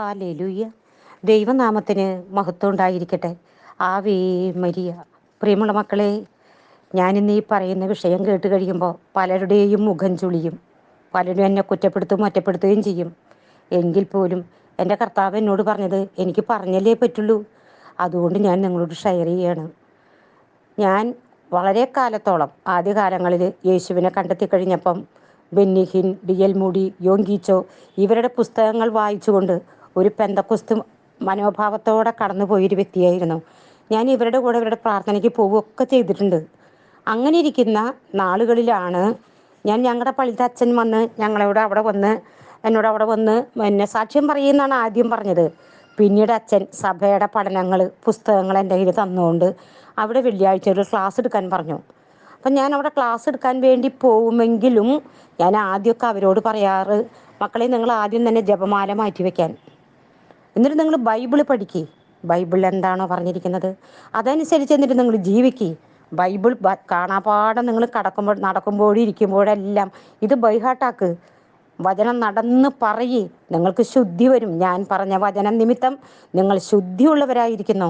Hallelujah. ദൈവനാമത്തിന് മഹത്വം ഉണ്ടായിരിക്കട്ടെ. Ave Maria. പ്രിയമുള്ള മക്കളെ ഞാനിന്ന് ഈ പറയുന്ന വിഷയം കേട്ട് കഴിയുമ്പോൾ പലരുടെയും മുഖം ചുളിയും. പലരും എന്നെ കുറ്റപ്പെടുത്തും ഒറ്റപ്പെടുത്തുകയും ചെയ്യും. എങ്കിൽ പോലും എന്റെ കർത്താവ് എന്നോട് പറഞ്ഞത് എനിക്ക് പറഞ്ഞല്ലേ പറ്റുള്ളൂ. അതുകൊണ്ട് ഞാൻ നിങ്ങളോട് ഷെയർ ചെയ്യാണ്. ഞാൻ വളരെ കാലത്തോളം ആദ്യകാലങ്ങളിൽ യേശുവിനെ കണ്ടെത്തി കഴിഞ്ഞപ്പം ബെന്നിഹിൻ ഡി എൽ മൂടി യോങ്കീച്ചോ ഇവരുടെ പുസ്തകങ്ങൾ വായിച്ചുകൊണ്ട് ഒരു പെന്തക്കുസ്തു മനോഭാവത്തോടെ കടന്നു പോയൊരു വ്യക്തിയായിരുന്നു. ഞാൻ ഇവരുടെ കൂടെ ഇവരുടെ പ്രാർത്ഥനയ്ക്ക് പോവുകയൊക്കെ ചെയ്തിട്ടുണ്ട്. അങ്ങനെ ഇരിക്കുന്ന നാളുകളിലാണ് ഞാൻ ഞങ്ങളുടെ പള്ളിയുടെ അച്ഛൻ വന്ന് ഞങ്ങളോട് അവിടെ വന്ന് എന്നോട് അവിടെ വന്ന് എന്നെ സാക്ഷ്യം പറയുന്നാണ് ആദ്യം പറഞ്ഞത്. പിന്നീട് അച്ഛൻ സഭയുടെ പഠനങ്ങൾ പുസ്തകങ്ങൾ എന്റെ കയ്യിൽ തന്നുകൊണ്ട് അവിടെ വെള്ളിയാഴ്ച ഒരു ക്ലാസ് എടുക്കാൻ പറഞ്ഞു. അപ്പം ഞാൻ അവിടെ ക്ലാസ് എടുക്കാൻ വേണ്ടി പോകുമെങ്കിലും ഞാൻ ആദ്യമൊക്കെ അവരോട് പറയാറ് മക്കളെ നിങ്ങൾ ആദ്യം തന്നെ ജപമാല മാറ്റി വെക്കാൻ എന്നിട്ട് നിങ്ങൾ ബൈബിൾ പഠിക്കുക ബൈബിൾ എന്താണോ പറഞ്ഞിരിക്കുന്നത്. അതനുസരിച്ച് എന്നിട്ട് നിങ്ങൾ ജീവിക്കുക ബൈബിൾ കാണാപാഠം നിങ്ങൾ കടക്കുമ്പോൾ നടക്കുമ്പോഴും ഇരിക്കുമ്പോഴെല്ലാം ഇത് ബൈഹാട്ടാക്ക് വചനം നടന്ന് പറയേ. നിങ്ങൾക്ക് ശുദ്ധി വരും. ഞാൻ പറഞ്ഞ വചനം നിമിത്തം നിങ്ങൾ ശുദ്ധിയുള്ളവരായിരിക്കുന്നു.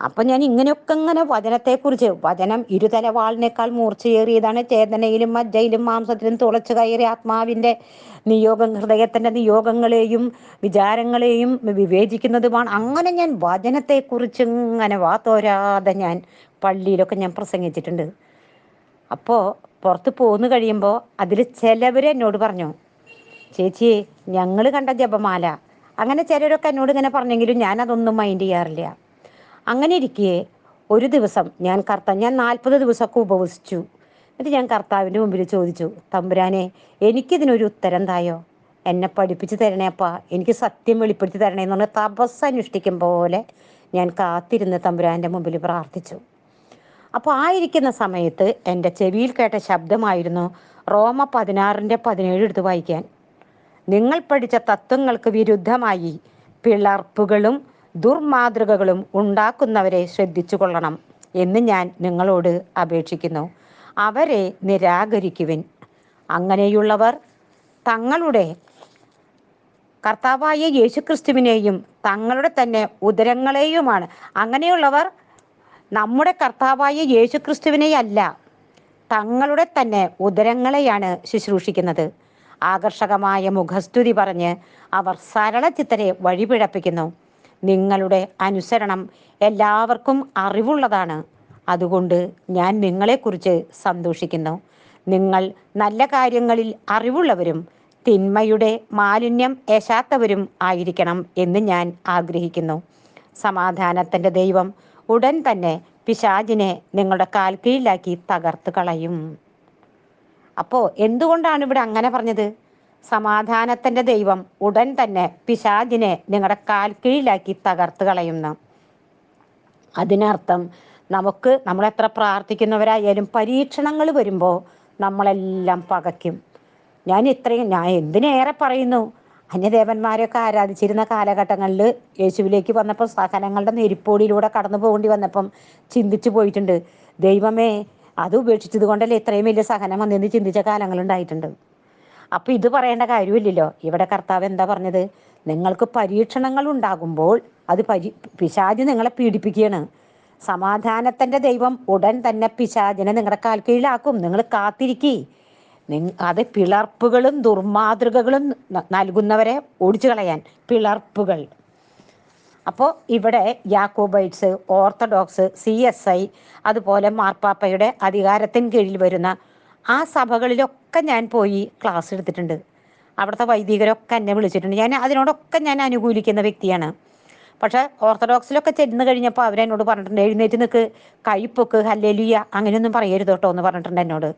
അപ്പം ഞാൻ ഇങ്ങനെയൊക്കെ ഇങ്ങനെ വചനത്തെക്കുറിച്ച് വചനം ഇരുതലവാളിനേക്കാൾ മൂർച്ചയേറിയതാണ്. ചേതനയിലും മജ്ജയിലും മാംസത്തിലും തുളച്ചു കയറി ആത്മാവിന്റെ നിയോഗം ഹൃദയത്തിന്റെ നിയോഗങ്ങളെയും വിചാരങ്ങളെയും വിവേചിക്കുന്നതുമാണ്. അങ്ങനെ ഞാൻ വചനത്തെക്കുറിച്ച് ഇങ്ങനെ വാത്തോരാതെ ഞാൻ പള്ളിയിലൊക്കെ ഞാൻ പ്രസംഗിച്ചിട്ടുണ്ട്. അപ്പോൾ പുറത്ത് പോന്നു കഴിയുമ്പോൾ അതിൽ ചിലവർ എന്നോട് പറഞ്ഞു ചേച്ചി ഞങ്ങൾ കണ്ട ജപമാല. അങ്ങനെ ചിലരൊക്കെ എന്നോട് ഇങ്ങനെ പറഞ്ഞെങ്കിലും ഞാൻ അതൊന്നും മൈൻഡ് ചെയ്യാറില്ല. അങ്ങനെ ഇരിക്കെ ഒരു ദിവസം ഞാൻ കർത്താവ് ഞാൻ നാൽപ്പത് ദിവസമൊക്കെ ഉപവസിച്ചു. എന്നിട്ട് ഞാൻ കർത്താവിന്റെ മുമ്പിൽ ചോദിച്ചു തമ്പുരാനെ എനിക്കിതിനൊരു ഉത്തരം തായോ? എന്നെ പഠിപ്പിച്ച് തരണേപ്പാ എനിക്ക് സത്യം വെളിപ്പെടുത്തി തരണേ എന്ന് പറഞ്ഞാൽ തപസ് അനുഷ്ഠിക്കും പോലെ ഞാൻ കാത്തിരുന്ന് തമ്പുരാന്റെ മുമ്പിൽ പ്രാർത്ഥിച്ചു. അപ്പോൾ ആയിരിക്കുന്ന സമയത്ത് എന്റെ ചെവിയിൽ കേട്ട ശബ്ദമായിരുന്നു റോമ പതിനാറിന്റെ പതിനേഴ് എടുത്ത് വായിക്കാൻ. നിങ്ങൾ പഠിച്ച തത്വങ്ങൾക്ക് വിരുദ്ധമായി പിളർപ്പുകളും ദുർമാതൃകകളും ഉണ്ടാക്കുന്നവരെ ശ്രദ്ധിച്ചു കൊള്ളണം എന്ന് ഞാൻ നിങ്ങളോട് അപേക്ഷിക്കുന്നു. അവരെ നിരാകരിക്കുവിൻ. അങ്ങനെയുള്ളവർ തങ്ങളുടെ കർത്താവായ യേശുക്രിസ്തുവിനെയും തങ്ങളുടെ തന്നെ ഉദരങ്ങളെയുമാണ്. അങ്ങനെയുള്ളവർ നമ്മുടെ കർത്താവായ യേശുക്രിസ്തുവിനെയല്ല തങ്ങളുടെ തന്നെ ഉദരങ്ങളെയാണ് ശുശ്രൂഷിക്കുന്നത്. ആകർഷകമായ മുഖസ്തുതി പറഞ്ഞ് അവർ സരളചിത്തരെ വഴിപിഴപ്പിക്കുന്നു. നിങ്ങളുടെ അനുസരണം എല്ലാവർക്കും അറിവുള്ളതാണ്. അതുകൊണ്ട് ഞാൻ നിങ്ങളെക്കുറിച്ച് സന്തോഷിക്കുന്നു. നിങ്ങൾ നല്ല കാര്യങ്ങളിൽ അറിവുള്ളവരും തിന്മയുടെ മാലിന്യം ഏശാത്തവരും ആയിരിക്കണം എന്ന് ഞാൻ ആഗ്രഹിക്കുന്നു. സമാധാനത്തിന്റെ ദൈവം ഉടൻ തന്നെ പിശാജിനെ നിങ്ങളുടെ കാൽക്കീഴിലാക്കി തകർത്ത് കളയും. അപ്പോൾ എന്തുകൊണ്ടാണ് ഇവിടെ അങ്ങനെ പറഞ്ഞത്? സമാധാനത്തിന്റെ ദൈവം ഉടൻ തന്നെ പിശാചിനെ നിങ്ങളുടെ കാൽ കീഴിലാക്കി തകർത്ത് കളയുന്നു. അതിനർത്ഥം നമുക്ക് നമ്മൾ എത്ര പ്രാർത്ഥിക്കുന്നവരായാലും പരീക്ഷണങ്ങൾ വരുമ്പോൾ നമ്മളെല്ലാം പകയ്ക്കും. ഞാൻ ഇത്രയും ഞാൻ എന്തിനേറെ പറയുന്നു? അന്യദേവന്മാരെയൊക്കെ ആരാധിച്ചിരുന്ന കാലഘട്ടങ്ങളിൽ യേശുവിലേക്ക് വന്നപ്പോൾ സഹനങ്ങളുടെ നെരിപ്പോടിയിലൂടെ കടന്നു പോകേണ്ടി വന്നപ്പം ചിന്തിച്ചു പോയിട്ടുണ്ട്. ദൈവമേ അത് ഉപേക്ഷിച്ചത് കൊണ്ടല്ലേ ഇത്രയും വലിയ സഹനം വന്നെന്ന് ചിന്തിച്ച കാലങ്ങളുണ്ടായിട്ടുണ്ട് അപ്പൊ ഇത് പറയേണ്ട കാര്യമില്ലല്ലോ. ഇവിടെ കർത്താവ് എന്താ പറഞ്ഞത്? നിങ്ങൾക്ക് പരീക്ഷണങ്ങൾ ഉണ്ടാകുമ്പോൾ അത് പരി പിശാജ് നിങ്ങളെ പീഡിപ്പിക്കുകയാണ്. സമാധാനത്തിന്റെ ദൈവം ഉടൻ തന്നെ പിശാചിനെ നിങ്ങളുടെ കാൽ കീഴിലാക്കും. നിങ്ങൾ കാത്തിരിക്കി. അത് പിളർപ്പുകളും ദുർമാതൃകകളും നൽകുന്നവരെ ഓടിച്ചു കളയാൻ പിളർപ്പുകൾ. അപ്പോൾ ഇവിടെ Jacobites Orthodox C S I അതുപോലെ മാർപ്പാപ്പയുടെ അധികാരത്തിന് കീഴിൽ വരുന്ന ആ സഭകളിലൊക്കെ ഞാൻ പോയി ക്ലാസ് എടുത്തിട്ടുണ്ട്. അവിടുത്തെ വൈദികരൊക്കെ എന്നെ വിളിച്ചിട്ടുണ്ട്. ഞാൻ അതിനോടൊക്കെ ഞാൻ അനുകൂലിക്കുന്ന വ്യക്തിയാണ്. പക്ഷെ ഓർത്തഡോക്സിലൊക്കെ ചെന്ന് കഴിഞ്ഞപ്പോൾ അവരെന്നോട് പറഞ്ഞിട്ടുണ്ട് എഴുന്നേറ്റ് നിൽക്ക് കൈപ്പൊക്ക് ഹല്ലേലുയ അങ്ങനെയൊന്നും പറയരുത് കേട്ടോ എന്ന് പറഞ്ഞിട്ടുണ്ട് എന്നോട്.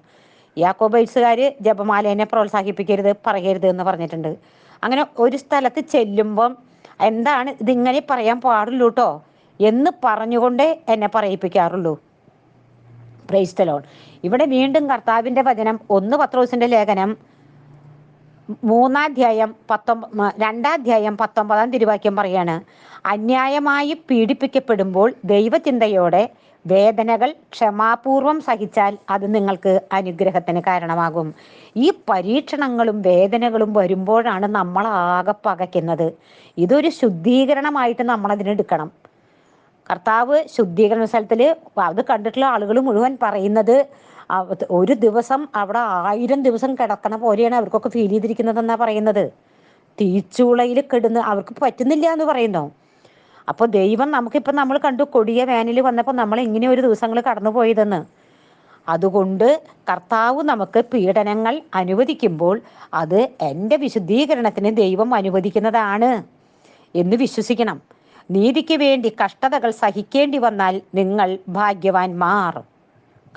യാക്കോബൈറ്റ്സുകാർ ജപമാലേനെ പ്രോത്സാഹിപ്പിക്കരുത് പറയരുത് എന്ന് പറഞ്ഞിട്ടുണ്ട്. അങ്ങനെ ഒരു സ്ഥലത്ത് ചെല്ലുമ്പം എന്താണ് ഇതിങ്ങനെ പറയാൻ പാടുള്ളൂ കേട്ടോ എന്ന് പറഞ്ഞുകൊണ്ടേ എന്നെ പറയിപ്പിക്കാറുള്ളൂ. പ്രൈസ്തലോൺ ഇവിടെ വീണ്ടും കർത്താവിന്റെ വചനം ഒന്ന് പത്രോസിന്റെ ലേഖനം മൂന്നാധ്യായം പത്തൊമ്പ രണ്ടാധ്യായം പത്തൊമ്പതാം തിരുവാക്യം പറയാണ് അന്യായമായി പീഡിപ്പിക്കപ്പെടുമ്പോൾ ദൈവചിന്തയോടെ വേദനകൾ ക്ഷമാപൂർവം സഹിച്ചാൽ അത് നിങ്ങൾക്ക് അനുഗ്രഹത്തിന് കാരണമാകും. ഈ പരീക്ഷണങ്ങളും വേദനകളും വരുമ്പോഴാണ് നമ്മൾ ആകെ പകയ്ക്കുന്നത്. ഇതൊരു ശുദ്ധീകരണമായിട്ട് നമ്മളതിനെടുക്കണം. കർത്താവ് ശുദ്ധീകരണ സ്ഥലത്തിൽ അത് കണ്ടിട്ടുള്ള ആളുകൾ മുഴുവൻ പറയുന്നത് ഒരു ദിവസം അവിടെ ആയിരം ദിവസം കിടക്കണ പോലെയാണ് അവർക്കൊക്കെ ഫീൽ ചെയ്തിരിക്കുന്നതെന്നാണ് പറയുന്നത്. തീച്ചുളയിൽ കിടന്ന് അവർക്ക് പറ്റുന്നില്ല എന്ന് പറയുന്നു. അപ്പോൾ ദൈവം നമുക്കിപ്പോൾ നമ്മൾ കണ്ടു കൊടിയ വേനൽ വന്നപ്പോൾ നമ്മൾ ഇങ്ങനെ ഒരു ദിവസങ്ങൾ കടന്നു പോയതെന്ന്. അതുകൊണ്ട് കർത്താവ് നമുക്ക് പീഡനങ്ങൾ അനുവദിക്കുമ്പോൾ അത് എന്റെ വിശുദ്ധീകരണത്തിന് ദൈവം അനുവദിക്കുന്നതാണ് എന്ന് വിശ്വസിക്കണം. നീതിക്ക് വേണ്ടി കഷ്ടതകൾ സഹിക്കേണ്ടി വന്നാൽ നിങ്ങൾ ഭാഗ്യവാൻമാർ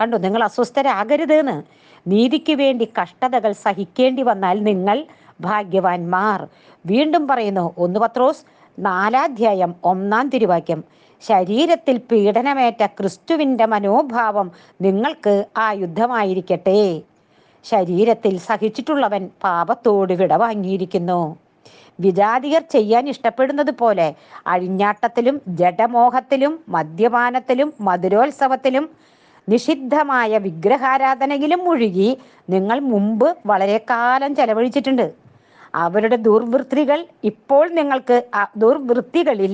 കണ്ടു നിങ്ങൾ അസ്വസ്ഥരാകരുത് എന്ന് നീതിക്ക് വേണ്ടി കഷ്ടതകൾ സഹിക്കേണ്ടി വന്നാൽ നിങ്ങൾ ഭാഗ്യവാൻമാർ വീണ്ടും പറയുന്നു ഒന്ന് പത്രോസ് നാലാധ്യായം ഒന്നാം തിരുവാക്യം. ശരീരത്തിൽ പീഡനമേറ്റ ക്രിസ്തുവിന്റെ മനോഭാവം നിങ്ങൾക്ക് ആ യുദ്ധമായിരിക്കട്ടെ ശരീരത്തിൽ സഹിച്ചിട്ടുള്ളവൻ പാപത്തോട് വിട വാങ്ങിയിരിക്കുന്നു വിജാതിയർ ചെയ്യാൻ ഇഷ്ടപ്പെടുന്നത് പോലെ അഴിഞ്ഞാട്ടത്തിലും ജഡമോഹത്തിലും മദ്യപാനത്തിലും മധുരോത്സവത്തിലും നിഷിദ്ധമായ വിഗ്രഹാരാധനയിലും മുഴുകി നിങ്ങൾ മുമ്പ് വളരെ കാലം ചെലവഴിച്ചിട്ടുണ്ട്. അവരുടെ ദുർവൃത്തികൾ ഇപ്പോൾ നിങ്ങൾക്ക് ദുർവൃത്തികളിൽ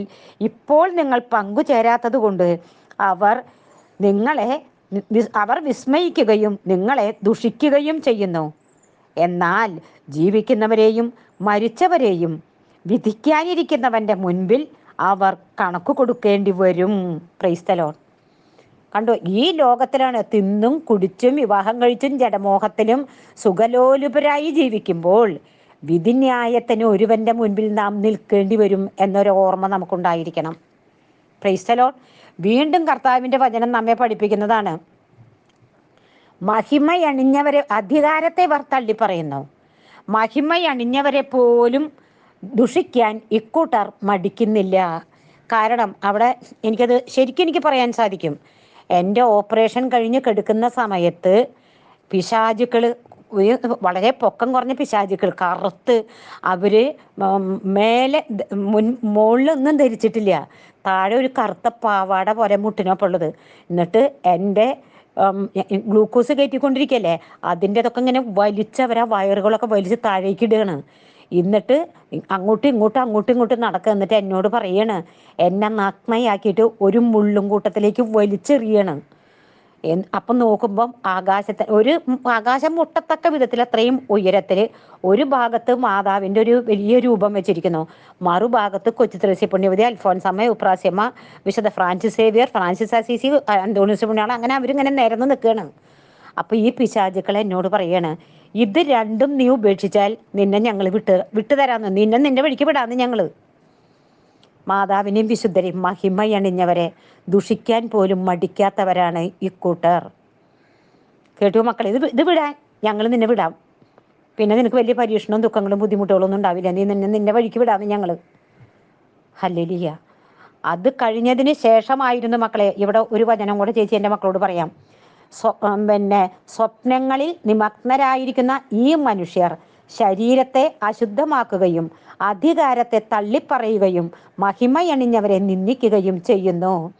ഇപ്പോൾ നിങ്ങൾ പങ്കുചേരാത്തത് കൊണ്ട് അവർ നിങ്ങളെ അവർ വിസ്മയിക്കുകയും നിങ്ങളെ ദുഷിക്കുകയും ചെയ്യുന്നു. എന്നാൽ ജീവിക്കുന്നവരെയും മരിച്ചവരെയും വിധിക്കാനിരിക്കുന്നവന്റെ മുൻപിൽ അവർ കണക്ക് കൊടുക്കേണ്ടി വരും. ക്രൈസ്തലോൺ കണ്ടോ ഈ ലോകത്തിലാണ് തിന്നും കുടിച്ചും വിവാഹം കഴിച്ചും ജഡമോഹത്തിലും സുഖലോലുപരായി ജീവിക്കുമ്പോൾ വിധിന്യായത്തിന് ഒരുവന്റെ മുൻപിൽ നാം നിൽക്കേണ്ടി വരും എന്നൊരു ഓർമ്മ നമുക്കുണ്ടായിരിക്കണം. ക്രൈസ്തലോൺ വീണ്ടും കർത്താവിന്റെ വചനം നമ്മെ പഠിപ്പിക്കുന്നതാണ്. മഹിമയണിഞ്ഞവരെ അധികാരത്തെ ഇവർ തള്ളി പറയുന്നു മഹിമയണിഞ്ഞവരെ പോലും ദുഷിക്കാൻ ഇക്കൂട്ടർ മടിക്കുന്നില്ല. കാരണം അവിടെ എനിക്കത് ശരിക്കും എനിക്ക് പറയാൻ സാധിക്കും. എന്റെ ഓപ്പറേഷൻ കഴിഞ്ഞ് കെടുക്കുന്ന സമയത്ത് പിശാചുക്കൾ വളരെ പൊക്കം കുറഞ്ഞ പിശാചുക്കൾ കറുത്ത് അവർ മേലെ മുൻ മുകളിലൊന്നും ധരിച്ചിട്ടില്ല. താഴെ ഒരു കറുത്ത പാവാട പോലെ മുട്ടിനൊപ്പുള്ളത് എന്നിട്ട് എന്റെ ഗ്ലൂക്കോസ് കയറ്റിക്കൊണ്ടിരിക്കല്ലേ? അതിന്റെ അതൊക്കെ ഇങ്ങനെ വലിച്ചവരാ വയറുകളൊക്കെ വലിച്ച് താഴേക്ക് ഇടുകയാണ്. എന്നിട്ട് അങ്ങോട്ടും ഇങ്ങോട്ടും അങ്ങോട്ടും ഇങ്ങോട്ടും നടക്കുക. എന്നിട്ട് എന്നോട് പറയാണ് എന്നെ നഗ്നയാക്കിയിട്ട് ഒരു മുള്ളും കൂട്ടത്തിലേക്ക് വലിച്ചെറിയണം. അപ്പം നോക്കുമ്പം ആകാശത്തെ ഒരു ആകാശം മുട്ടത്തക്ക വിധത്തിൽ അത്രയും ഉയരത്തിൽ ഒരു ഭാഗത്ത് മാതാവിന്റെ ഒരു വലിയ രൂപം വെച്ചിരിക്കുന്നു. മറുഭാഗത്ത് കൊച്ചു തുളസി പുണ്യവതി അൽഫോൻസമ്മ ഉപ്രാസ്യമ്മ വിശുദ്ധ ഫ്രാൻസിസ് സേവിയർ ഫ്രാൻസിസ് അസീസി അന്തോണിസ് പുണ്യാൾ അങ്ങനെ അവരിങ്ങനെ നിരന്ന് നിൽക്കുകയാണ്. അപ്പോൾ ഈ പിശാചുക്കൾ എന്നോട് പറയാണ് ഇത് രണ്ടും നീ ഉപേക്ഷിച്ചാൽ നിന്നെ ഞങ്ങൾ വിട്ട് വിട്ടുതരാന്ന് നിന്നെ നിന്റെ വഴിക്ക് വിടാന്ന് ഞങ്ങൾ മാതാവിനെയും വിശുദ്ധരെയും മഹിമയണിഞ്ഞവരെ ദുഷിക്കാൻ പോലും മടിക്കാത്തവരാണ് ഇക്കൂട്ടർ കേട്ടു മക്കളെ ഇത് ഇത് വിടാൻ. ഞങ്ങൾ നിന്നെ വിടാം. പിന്നെ നിനക്ക് വലിയ പരീക്ഷണവും ദുഃഖങ്ങളും ബുദ്ധിമുട്ടുകളും ഒന്നും ഉണ്ടാവില്ല. നീ നിന്നെ നിന്റെ വഴിക്ക് വിടാമെന്ന് ഞങ്ങൾ ഹല്ലിയ അത് കഴിഞ്ഞതിന് ശേഷമായിരുന്നു മക്കളെ ഇവിടെ ഒരു വചനം കൂടെ ചേച്ചി എന്റെ മക്കളോട് പറയാം. പിന്നെ സ്വപ്നങ്ങളിൽ നിമഗ്നരായിരിക്കുന്ന ഈ മനുഷ്യർ ശരീരത്തെ അശുദ്ധമാക്കുകയും അധികാരത്തെ തള്ളിപ്പറയുകയും മഹിമയണിഞ്ഞവരെ നിന്ദിക്കുകയും ചെയ്യുന്നു.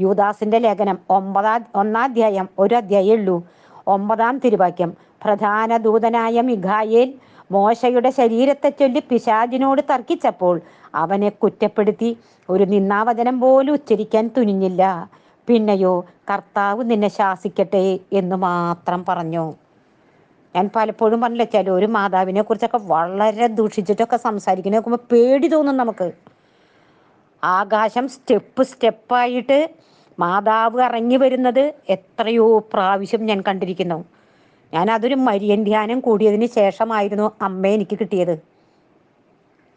യൂദാസിന്റെ ലേഖനം ഒമ്പതാം ഒന്നാധ്യായം ഒരു അധ്യായം ഉള്ളൂ ഒമ്പതാം തിരുവാക്യം. പ്രധാന ദൂതനായ മിഖായേൽ മോശയുടെ ശരീരത്തെ ചൊല്ലി പിശാജിനോട് തർക്കിച്ചപ്പോൾ അവനെ കുറ്റപ്പെടുത്തി ഒരു നിന്നാവചനം പോലും ഉച്ചരിക്കാൻ തുനിഞ്ഞില്ല. പിന്നെയോ കർത്താവ് നിന്നെ ശാസിക്കട്ടെ എന്ന് മാത്രം പറഞ്ഞു. ഞാൻ പലപ്പോഴും പറഞ്ഞില്ല ഒരു മാതാവിനെ കുറിച്ചൊക്കെ വളരെ ദുഷിച്ചിട്ടൊക്കെ സംസാരിക്കുന്ന നോക്കുമ്പോൾ പേടി തോന്നും നമുക്ക്. ആകാശം സ്റ്റെപ്പ് സ്റ്റെപ്പായിട്ട് മാതാവ് ഇറങ്ങി വരുന്നത് എത്രയോ പ്രാവശ്യം ഞാൻ കണ്ടിരിക്കുന്നു. ഞാൻ അതൊരു മരിയൻ ധ്യാനം കൂടിയതിന് ശേഷമായിരുന്നു അമ്മ എനിക്ക് കിട്ടിയത്.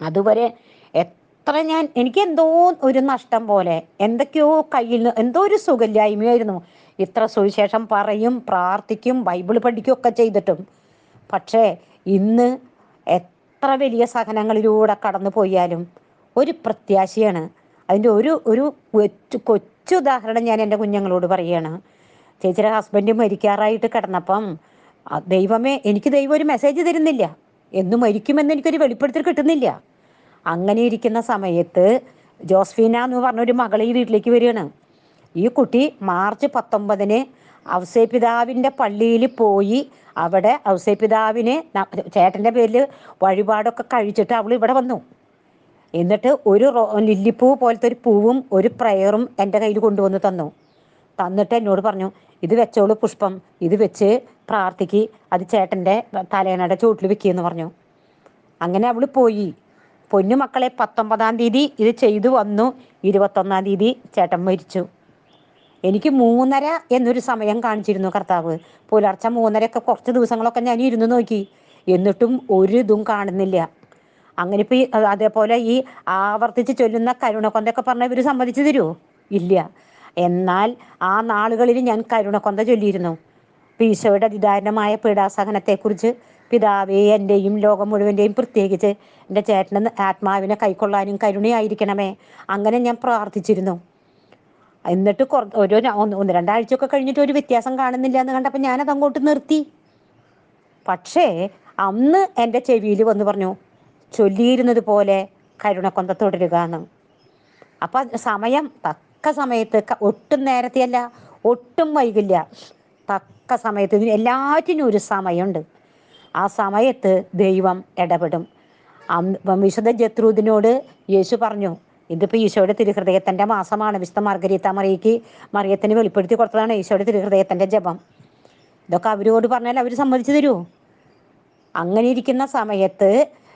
അതുവരെ എത്ര ഞാൻ എനിക്ക് എന്തോ ഒരു നഷ്ടം പോലെ എന്തൊക്കെയോ കയ്യിൽ എന്തോ ഒരു സുഖല്ലായ്മയായിരുന്നു ഇത്ര സുവിശേഷം പറയും പ്രാർത്ഥിക്കും ബൈബിൾ പഠിക്കുകയൊക്കെ ചെയ്തിട്ടും. പക്ഷേ ഇന്ന് എത്ര വലിയ സഹനങ്ങളിലൂടെ കടന്നു പോയാലും ഒരു പ്രത്യാശയാണ്. അതിന്റെ ഒരു ഒരു കൊച്ചു കൊച്ചു ഉദാഹരണം ഞാൻ എന്റെ കുഞ്ഞുങ്ങളോട് പറയുകയാണ് ചേച്ചിയുടെ ഹസ്ബൻഡ് മരിക്കാറായിട്ട് കിടന്നപ്പം ദൈവമേ എനിക്ക് ദൈവം ഒരു മെസ്സേജ് തരുന്നില്ല. എന്ന് മരിക്കുമെന്ന് എനിക്കൊരു വെളിപ്പെടുത്തൽ കിട്ടുന്നില്ല. അങ്ങനെ ഇരിക്കുന്ന സമയത്ത് ജോസ്ഫീന എന്ന് പറഞ്ഞൊരു മകൾ വീട്ടിലേക്ക് വരികയാണ്. ഈ കുട്ടി മാർച്ച് പത്തൊമ്പതിന് ഔസേപിതാവിന്റെ പള്ളിയിൽ പോയി അവിടെ ഔസേപിതാവിനെ ചേട്ടന്റെ പേരിൽ വഴിപാടൊക്കെ കഴിച്ചിട്ട് അവൾ ഇവിടെ വന്നു. എന്നിട്ട് ഒരു ലില്ലിപ്പൂ പോലത്തെ ഒരു പൂവും ഒരു പ്രയറും എന്റെ കയ്യിൽ കൊണ്ടുവന്ന് തന്നു. തന്നിട്ട് എന്നോട് പറഞ്ഞു ഇത് വെച്ചോളൂ പുഷ്പം ഇത് വെച്ച് പ്രാർത്ഥിക്ക് അത് ചേട്ടന്റെ തലേനയുടെ ചുവട്ടിൽ വെക്കിയെന്ന് പറഞ്ഞു. അങ്ങനെ അവൾ പോയി. പൊന്നു മക്കളെ പത്തൊമ്പതാം തീയതി ഇത് ചെയ്തു വന്നു. ഇരുപത്തൊന്നാം തീയതി ചേട്ടൻ മരിച്ചു. എനിക്ക് മൂന്നര എന്നൊരു സമയം കാണിച്ചിരുന്നു കർത്താവ്. പുലർച്ചെ മൂന്നരയൊക്കെ കുറച്ച് ദിവസങ്ങളൊക്കെ ഞാൻ ഇരുന്ന് നോക്കി. എന്നിട്ടും ഒരു ഇതും കാണുന്നില്ല. അങ്ങനെ ഇപ്പം അതേപോലെ ഈ ആവർത്തിച്ച് ചൊല്ലുന്ന കരുണക്കൊന്തൊക്കെ പറഞ്ഞാൽ ഇവർ സമ്മതിച്ചു തരുമോ ഇല്ല. എന്നാൽ ആ നാളുകളിൽ ഞാൻ കരുണക്കൊന്ത ചൊല്ലിയിരുന്നു. ഈശോയുടെ അതിദാരുണമായ പീഡാസഹനത്തെക്കുറിച്ച് പിതാവേ എന്റെയും ലോകം മുഴുവന്റെയും പ്രത്യേകിച്ച് എന്റെ ചേട്ടന് ആത്മാവിനെ കൈക്കൊള്ളാനും കരുണയായിരിക്കണമേ. അങ്ങനെ ഞാൻ പ്രാർത്ഥിച്ചിരുന്നു. എന്നിട്ട് ഒരു ഒന്ന് രണ്ടാഴ്ചയൊക്കെ കഴിഞ്ഞിട്ട് ഒരു വ്യത്യാസം കാണുന്നില്ല എന്ന് കണ്ടപ്പോൾ ഞാനത് അങ്ങോട്ട് നിർത്തി. പക്ഷേ അന്ന് എന്റെ ചെവിയിൽ വന്ന് പറഞ്ഞു ചൊല്ലിയിരുന്നത് പോലെ കരുണക്കൊന്ത തുടരുക എന്ന്. അപ്പം സമയം തക്ക സമയത്ത് ഒട്ടും നേരത്തെയല്ല ഒട്ടും വൈകില്ല. തക്ക സമയത്ത് എല്ലാറ്റിനും ഒരു സമയമുണ്ട്. ആ സമയത്ത് ദൈവം ഇടപെടും. വിശുദ്ധ ജത്രൂദിനോട് യേശു പറഞ്ഞു ഇതിപ്പോൾ ഈശോയുടെ തിരുഹൃദയത്തിന്റെ മാസമാണ്. വിശുദ്ധ മാർഗരീത്ത മറിയയ്ക്ക് മറിയത്തിന് വെളിപ്പെടുത്തി കൊടുത്തതാണ് ഈശോയുടെ തിരുഹൃദയത്തിന്റെ ജപം. ഇതൊക്കെ അവരോട് പറഞ്ഞാൽ അവർ സമ്മതിച്ചു തരുമോ അങ്ങനെ ഇരിക്കുന്ന സമയത്ത്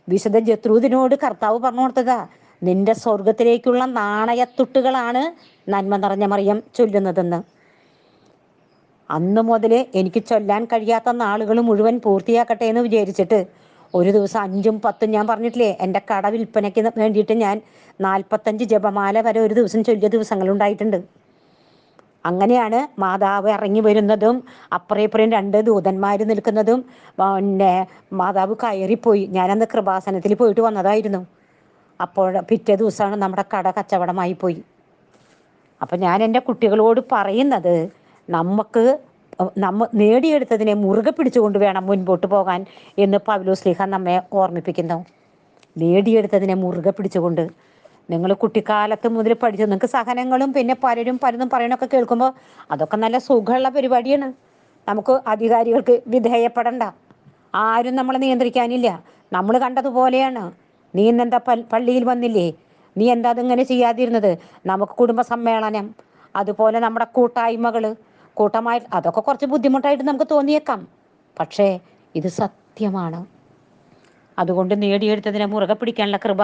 വിശുദ്ധ ജത്രൂദിനോട് കർത്താവ് പറഞ്ഞു കൊടുത്തതാ നിന്റെ സ്വർഗത്തിലേക്കുള്ള നാണയത്തുട്ടുകളാണ് നന്മ നിറഞ്ഞ മറിയം ചൊല്ലുന്നതെന്ന്. അന്ന് മുതൽ എനിക്ക് ചൊല്ലാൻ കഴിയാത്ത നാളുകൾ മുഴുവൻ പൂർത്തിയാക്കട്ടെ എന്ന് വിചാരിച്ചിട്ട് ഒരു ദിവസം അഞ്ചും പത്തും ഞാൻ പറഞ്ഞിട്ടില്ലേ എന്റെ കട വിൽപ്പനയ്ക്ക് വേണ്ടിയിട്ട് ഞാൻ നാൽപ്പത്തഞ്ച് ജപമാല വരെ ഒരു ദിവസം ചൊല്ലിയ ദിവസങ്ങളുണ്ടായിട്ടുണ്ട്. അങ്ങനെയാണ് മാതാവ് ഇറങ്ങി വരുന്നതും അപ്പറേപ്പുറയും രണ്ട് ദൂതന്മാർ നിൽക്കുന്നതും പിന്നെ മാതാവ് കയറിപ്പോയി. ഞാനന്ന് കൃപാസനത്തിൽ പോയിട്ട് വന്നതായിരുന്നു. അപ്പോൾ പിറ്റേ ദിവസമാണ് നമ്മുടെ കട കച്ചവടമായി പോയി. അപ്പം ഞാൻ എന്റെ കുട്ടികളോട് പറയുന്നത് നമുക്ക് നമ്മ നേടിയെടുത്തതിനെ മുറുകെ പിടിച്ചുകൊണ്ട് വേണം മുൻപോട്ട് പോകാൻ എന്ന് പൗലോസ്ലിഹ നമ്മെ ഓർമ്മിപ്പിക്കുന്നു. നേടിയെടുത്തതിനെ മുറുകെ പിടിച്ചുകൊണ്ട്. നിങ്ങൾ കുട്ടിക്കാലത്ത് മുതൽ പഠിച്ചു നിങ്ങൾക്ക് സഹനങ്ങളും പിന്നെ പലരും പലതും പറയണൊക്കെ കേൾക്കുമ്പോൾ അതൊക്കെ നല്ല സുഖമുള്ള പരിപാടിയാണ്. നമുക്ക് അധികാരികൾക്ക് വിധേയപ്പെടണ്ട. ആരും നമ്മളെ നിയന്ത്രിക്കാനില്ല. നമ്മൾ കണ്ടതുപോലെയാണ്. നീ ഇന്നെന്താ പള്ളിയിൽ വന്നില്ലേ? നീ എന്താ അതിങ്ങനെ ചെയ്യാതിരുന്നത്? നമുക്ക് കുടുംബ സമ്മേളനം അതുപോലെ നമ്മുടെ കൂട്ടായ്മകൾ കൂട്ടമായി അതൊക്കെ കുറച്ച് ബുദ്ധിമുട്ടായിട്ട് നമുക്ക് തോന്നിയേക്കാം. പക്ഷേ ഇത് സത്യമാണ്. അതുകൊണ്ട് നേടിയെടുത്തതിനെ മുറുകെ പിടിക്കാനുള്ള കൃപ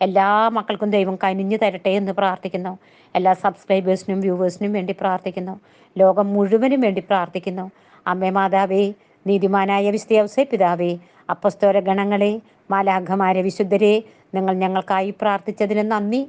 എല്ലാ മക്കൾക്കും ദൈവം കനിഞ്ഞു തരട്ടെ എന്ന് പ്രാർത്ഥിക്കുന്നു. എല്ലാ സബ്സ്ക്രൈബേഴ്സിനും വ്യൂവേഴ്സിനും വേണ്ടി പ്രാർത്ഥിക്കുന്നു. ലോകം മുഴുവനും വേണ്ടി പ്രാർത്ഥിക്കുന്നു. അമ്മേ മാതാവേ നീതിമാനായ വിസ്തയവസേ പിതാവേ അപ്പസ്തോര ഗണങ്ങളെ മാലാഘമാരെ വിശുദ്ധരെ നിങ്ങൾ ഞങ്ങൾക്കായി പ്രാർത്ഥിച്ചതിന് നന്ദി.